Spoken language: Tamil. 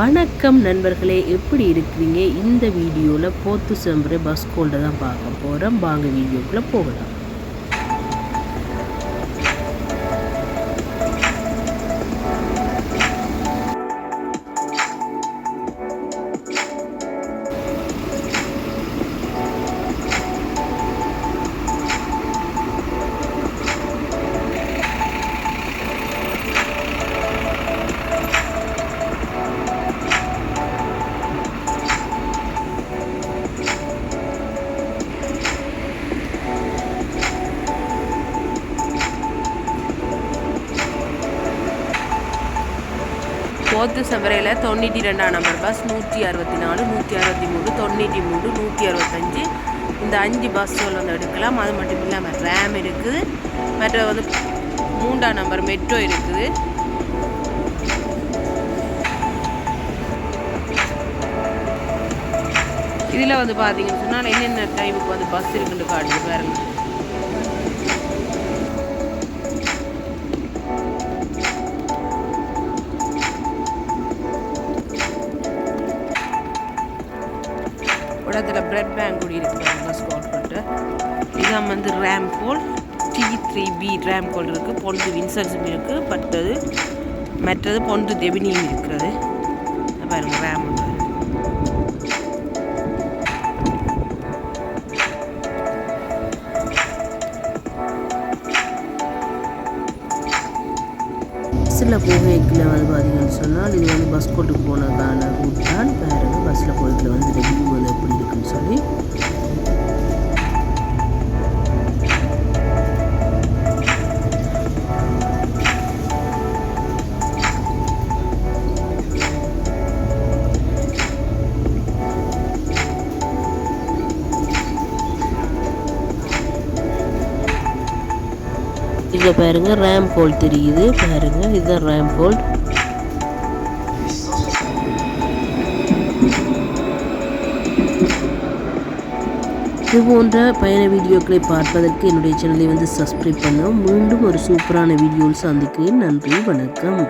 வணக்கம் நண்பர்களே எப்படி இருக்கிறீங்க? இந்த வீடியோவில் போத்து செம்பரை பஸ் கோல்டை தான் பார்க்க போகிறோம் வாங்க வீடியோக்குள்ளே போகலாம். போத்து செம்பரையில் தொண்ணூற்றி ரெண்டாம் நம்பர் பஸ் நூற்றி அறுபத்தி நாலு நூற்றி அறுபத்தி மூணு தொண்ணூற்றி மூணு நூற்றி அறுபத்தஞ்சு. இந்த அஞ்சு பஸ்ஸுகள் வந்து எடுக்கலாம். அது மட்டும் இல்லாமல் ரேம் இருக்குது. மற்ற வந்து மூன்றாம் நம்பர் மெட்ரோ இருக்குது. இதில் வந்து பார்த்தீங்கன்னு சொன்னால் என்னென்ன டைமுக்கு வந்து பஸ் இருக்குன்னு காட்டுது பாருங்கள் பக்கத்தில் பிரெட் பேங்க் கூடி இருக்குது பஸ் பண்ணிட்டு. இதான் வந்து ரேம் கோல் டி த்ரீ பி ரேம் கோல் இருக்குது பொண்டு வின்சன்ஸும் இருக்குது பட்டது மற்றது பொண்டு தெபினியும் இருக்கிறது. பாருங்க ரேம் பஸ்ஸில் போகைக்கில் வந்து பார்த்தீங்கன்னு சொன்னால் இது வந்து பஸ் கோட்டுக்கு போனதுக்கான ரூட் தான். வேறு பஸ்ஸில் போய்க்கில் இருக்குன்னு சொல்லி பாருங்க ரேம் போல் தெரியுது. பாருங்க இதுதான் ரேம் போல் இது போன்ற பயண வீடியோக்களை பார்ப்பதற்கு என்னுடைய சேனலை வந்து சப்ஸ்கிரைப் பண்ண மீண்டும் ஒரு சூப்பரான வீடியோவில் சந்திக்கிறேன். நன்றி வணக்கம்.